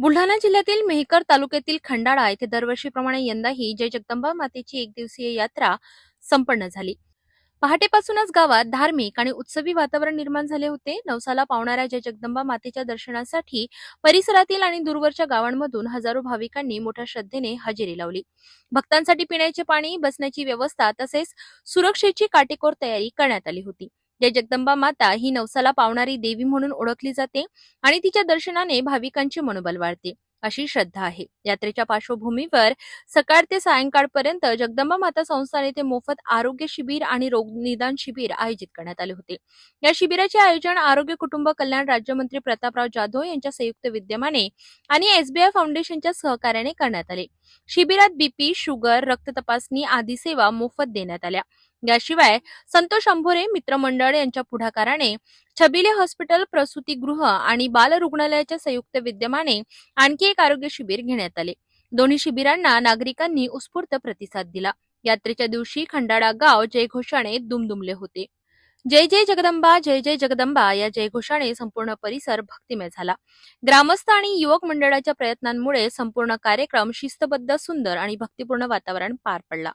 बुलढाणा जिल्ह्यातील मेहकर तालुक्यातील खंडाळा येथे दरवर्षीप्रमाणे यंदाही जय जगदंबा मातेची एक दिवसीय यात्रा संपन्न झाली. पहाटेपासूनच गावात धार्मिक आणि उत्सवी वातावरण निर्माण झाले होते. नवसाला पावणाऱ्या जय जगदंबा मातेच्या दर्शनासाठी परिसरातील आणि दूरवरच्या गावांमधून हजारो भाविकांनी मोठ्या श्रद्धेने हजेरी लावली. भक्तांसाठी पिण्याचे पाणी बसण्याची व्यवस्था तसेच सुरक्षेची काटेकोर तयारी करण्यात आली होती. जगदंबा माता ही नवसाला पावणारी देवी म्हणून ओळखली जाते आणि तिच्या दर्शनाने भाविकांचे मनोबल वाढते अशी श्रद्धा आहे. यात्रेच्या पार्श्वभूमीवर सकाळ ते सायंकाळपर्यंत जगदंबा माता संस्थान येथे मोफत आरोग्य शिबिर आणि रोग निदान शिबिर आयोजित करण्यात आले होते. या शिबिराचे आयोजन आरोग्य कुटुंब कल्याण राज्यमंत्री प्रतापराव जाधव यांच्या संयुक्त विद्यमाने आणि एसबीआय फाउंडेशनच्या सहकार्याने करण्यात आले. शिबिरात बीपी शुगर रक्त तपासणी आदी सेवा मोफत देण्यात आल्या. याशिवाय संतोष अंभोरे मित्रमंडळ यांच्या पुढाकाराने छबिले हॉस्पिटल प्रसूतीगृह आणि बाल रुग्णालयाच्या संयुक्त विद्यमाने आणखी एक आरोग्य शिबिर घेण्यात आले. दोन्ही शिबिरांना नागरिकांनी उत्स्फूर्त प्रतिसाद दिला. यात्रेच्या दिवशी खंडाळा गाव जयघोषाने दुमदुमले होते. जय जय जगदंबा जय जय जगदंबा या जयघोषाने संपूर्ण परिसर भक्तिमय झाला. ग्रामस्थ आणि युवक मंडळाच्या प्रयत्नांमुळे संपूर्ण कार्यक्रम शिस्तबद्ध सुंदर आणि भक्तिपूर्ण वातावरण पार पडला.